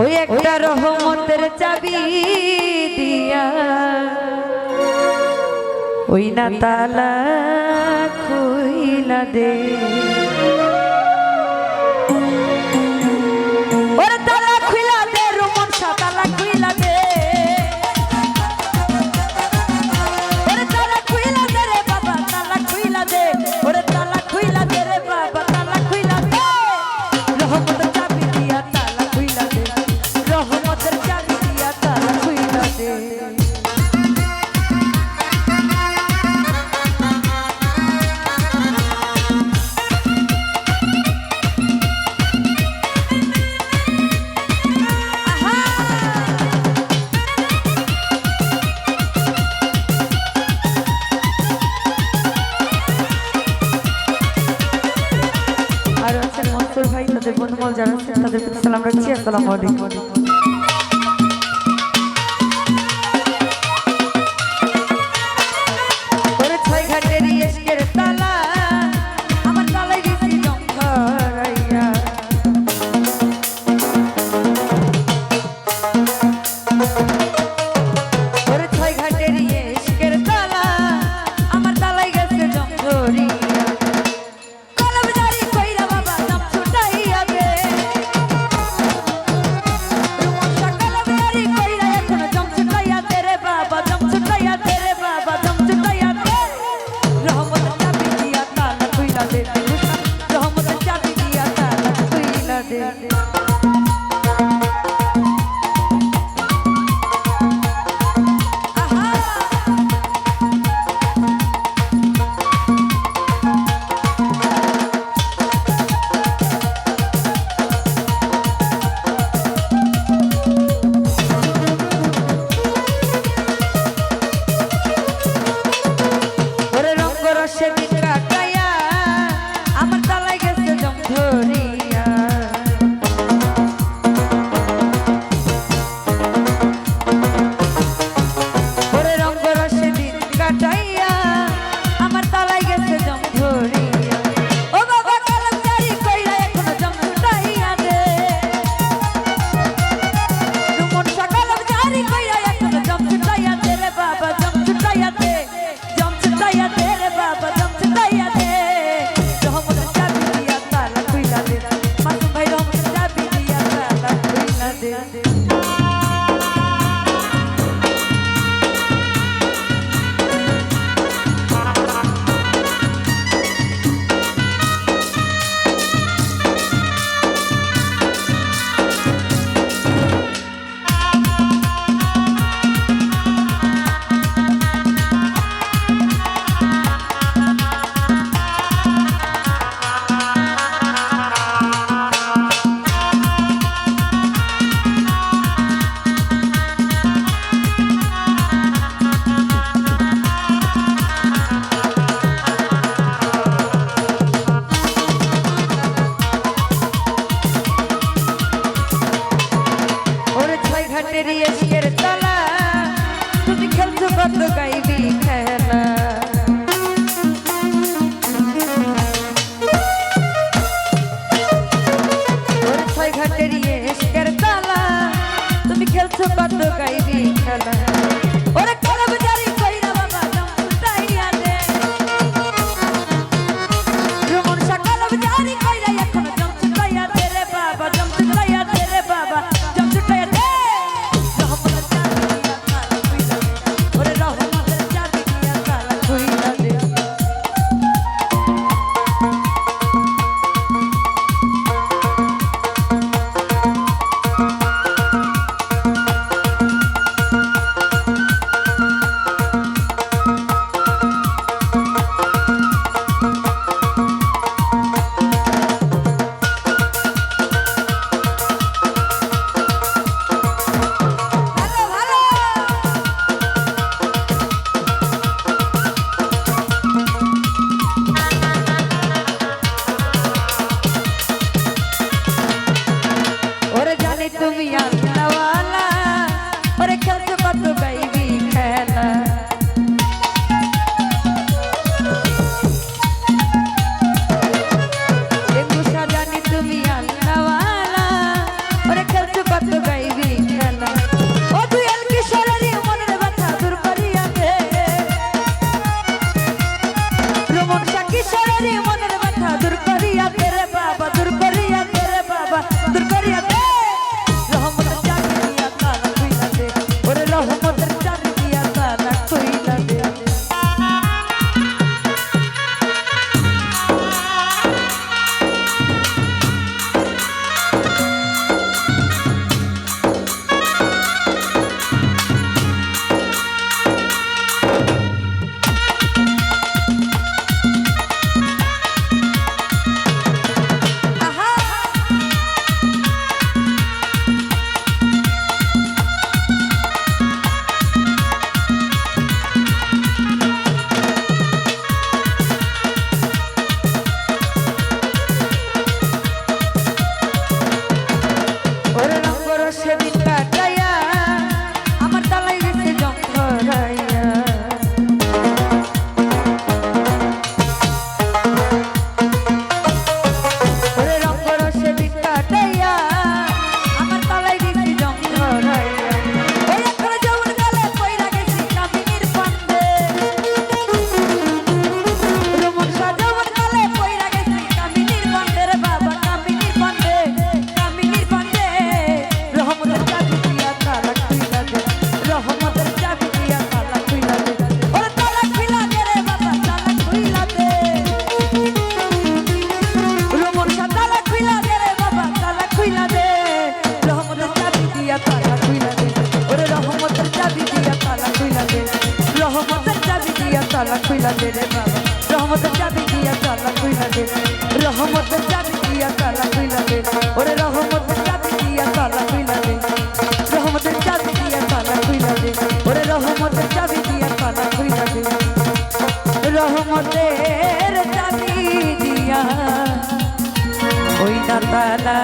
ওই একটা রহমতের চাবি দিয়া। ওই না তালা খুইলা দে। আমাদের বন্ধুমহল যারা আছেন তাদের সালাম রাখছি আসসালামু আলাইকুম। পেরিয়ে বিয়ের তলা। তুমি খেলছো কত গাইবি খেলা। ছয় ঘাটের ইয়ে তলা। তুমি খেলছো কত গাইবি খেলা। সাধুর করিয়া তেরে বাবা তালা খুইলা দে রে বাবা। রহমতের চাবি দিয়া তালা খুইলা দে। রহমতের চাবি দিয়া তালা খুইলা দে। ওরে রহমতের চাবি দিয়া তালা খুইলা দে। রহমতের চাবি দিয়া তালা খুইলা দে। ওরে রহমতের চাবি দিয়া তালা খুইলা দে। রহমতের চাবি দিয়া ওই না তালা